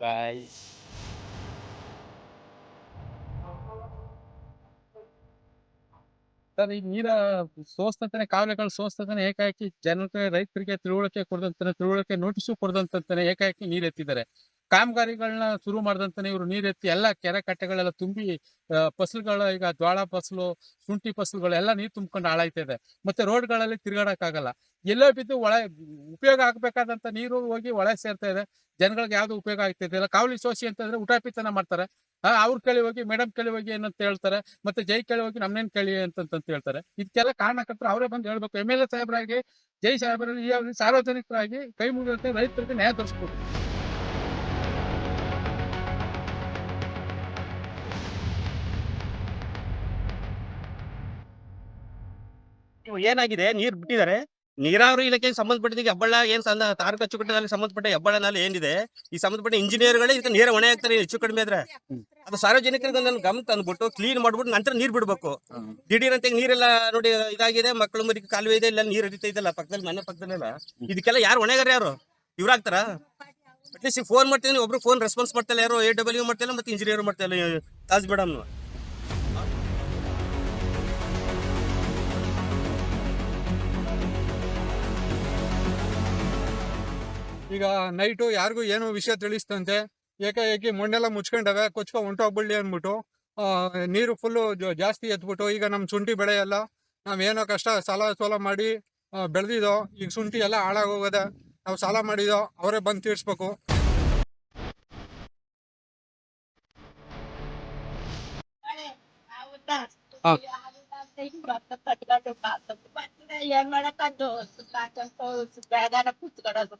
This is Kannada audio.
ಬಾಯ್ ಸರ್, ಈ ನೀರ ಸೋಸ್ತಂತಾನೆ ಕಾವಲೆಗಳು ಸೋಸ್ತಂತಾನೆ, ಏಕಾಏಕಿ ಜನಕ್ಕೆ ರೈತರಿಗೆ ತಿಳುವಳಿಕೆ ಕೊಡದಂತಾನೆ, ತಿಳುವಳಿಕೆ ನೋಟಿಸು ಕೊಡದಂತಾನೆ, ಏಕಾಏಕಿ ನೀರ್ ಎತ್ತಿದ್ದಾರೆ ಕಾಮಗಾರಿಗಳನ್ನ ಶುರು ಮಾಡ್ದಂತಾನೆ ಇವರು ನೀರ್ ಎತ್ತಿ ಎಲ್ಲ ಕೆರೆ ಕಟ್ಟೆಗಳೆಲ್ಲ ತುಂಬಿ ಫಸಲುಗಳ ಈಗ ಜ್ವಾಳ ಫಸಲು, ಶುಂಠಿ ಫಸಲುಗಳು ಎಲ್ಲ ನೀರ್ ತುಂಬಿಕೊಂಡು ಹಾಳಾಯ್ತಾ ಇದೆ ಮತ್ತೆ ರೋಡ್ಗಳಲ್ಲಿ ತಿರ್ಗಾಡಕ್ಕಾಗಲ್ಲ. ಎಲ್ಲೋ ಬಿದ್ದು ಒಳ, ಉಪಯೋಗ ಆಗ್ಬೇಕಾದಂತ ನೀರು ಹೋಗಿ ಒಳ ಸೇರ್ತಾ ಇದೆ. ಜನಗಳಿಗೆ ಯಾವ್ದು ಉಪಯೋಗ ಆಗ್ತಿದೆ ಕಾವಲಿ ಸೋಸಿ ಅಂತಂದ್ರೆ ಊಟಾಪಿತನ ಮಾಡ್ತಾರೆ. ಅವ್ರ ಕೇಳಿ ಹೋಗಿ, ಮೇಡಮ್ ಕೇಳಿ ಹೋಗಿ ಏನಂತ ಹೇಳ್ತಾರೆ. ಮತ್ತೆ ಜೈ ಕೇಳಿ ಹೋಗಿ ನಮ್ನೇನ್ ಕೇಳಿ ಅಂತಂತ ಹೇಳ್ತಾರೆ. ಇದಕ್ಕೆಲ್ಲ ಕಾರಣಕರ್ತರು ಅವರೇ ಬಂದು ಹೇಳ್ಬೇಕು. ಎಂ ಎಲ್ ಎ ಸಾಹೇಬರಾಗಿ, ಜೈ ಸಾಹೇಬರಲ್ಲಿ ಈ ಸಾರ್ವಜನಿಕರಾಗಿ ಕೈ ಮುಗಿದಂತೆ ರೈತರಿಗೆ ನ್ಯಾಯ ತರಿಸ್ಬೇಕು ಏನಾಗಿದೆ? ನೀರ್ ಬಿಟ್ಟಿದ್ದಾರೆ. ನೀರಾವರಿ ಇಲಾಖೆಗೆ ಸಂಬಂಧಪಟ್ಟಿದ್ದೀಗ ಹೆಬ್ಬಳ್ಳ ಏನ್ ಸಂದ ತಾಲೂಕು ಅಚ್ಚುಕಟ್ಟದಲ್ಲಿ ಸಂಬಂಧಪಟ್ಟ ಹೆಬ್ಬಳ್ಳನಲ್ಲಿ ಏನಿದೆ? ಈ ಸಂಬಂಧಪಟ್ಟ ಇಂಜಿನಿಯರ್ಗಳೇ ಇದಕ್ಕೆ ನೀರ ಹೊಣೆ ಆಗ್ತಾರೆ ಹೆಚ್ಚು ಕಡಿಮೆ ಆದ್ರೆ. ಅದು ಸಾರ್ವಜನಿಕರಿಗೆ ಗಮನ ತಂದ್ಬಿಟ್ಟು ಕ್ಲೀನ್ ಮಾಡ್ಬಿಟ್ಟು ನಂತರ ನೀರ್ ಬಿಡ್ಬೇಕು. ದಿಢೀರ್ ಅಂತ ನೀರೆಲ್ಲ ನೋಡಿ ಇದಾಗಿದೆ, ಮಕ್ಕಳು ಮರಿ ಕಾಲುವೆ ಇದೆ ಇಲ್ಲ ನೀರ್ ಹರಿತಾ ಇದೆಲ್ಲ ಪಕ್ಕದಲ್ಲಿ, ಮನೆ ಪಕ್ಕದಲ್ಲೆಲ್ಲ. ಇದಕ್ಕೆಲ್ಲ ಯಾರು ಹೊಣೆಗಾರ ಯಾರು? ಇವ್ರಾಗ್ತಾರ? ಅಟ್ಲೀಸ್ಟ್ ಫೋನ್ ಮಾಡ್ತೀನಿ ಒಬ್ರು ಫೋನ್ ರೆಸ್ಪಾನ್ಸ್ ಮಾಡ್ತಿಲ್ಲ ಯಾರು ಎ ಡಬ್ಲ್ಯೂ ಮಾಡ್ತಿಲ್ಲ ಮತ್ತೆ ಇಂಜಿನಿಯರ್ ಮಾಡ್ತಿಲ್ಲ ತಾಜ್ ಮೇಡಮ್ ಈಗ ನೈಟು ಯಾರಿಗೂ ಏನು ವಿಷಯ ತಿಳಿಸ್ತಂತೆ. ಏಕಾಏಕಿ ಮಣ್ಣೆಲ್ಲ ಮುಚ್ಕೊಂಡವೆ ಕೊಚ್ಕೊ ಹೊಂಟೋಗ್ಬಿಡ್ಲಿ ಅಂದ್ಬಿಟ್ಟು ನೀರು ಫುಲ್ಲು ಜಾಸ್ತಿ ಎತ್ಬಿಟ್ಟು ಈಗ ನಮ್ಮ ಶುಂಠಿ ಬೆಳೆ ಎಲ್ಲ ನಾವೇನೋ ಕಷ್ಟ ಸಾಲ ಸೋಲ ಮಾಡಿ ಬೆಳೆದಿದ್ದೋ ಈಗ ಶುಂಠಿ ಎಲ್ಲ ಹಾಳಾಗೋಗದೆ ನಾವು ಸಾಲ ಮಾಡಿದೋ ಅವರೇ ಬಂದು ತೀರ್ಸ್ಬೇಕು. ಏನ್ ಮಾಡಕ್ಕೂ ಕೂತ್ಕೊಡೋದು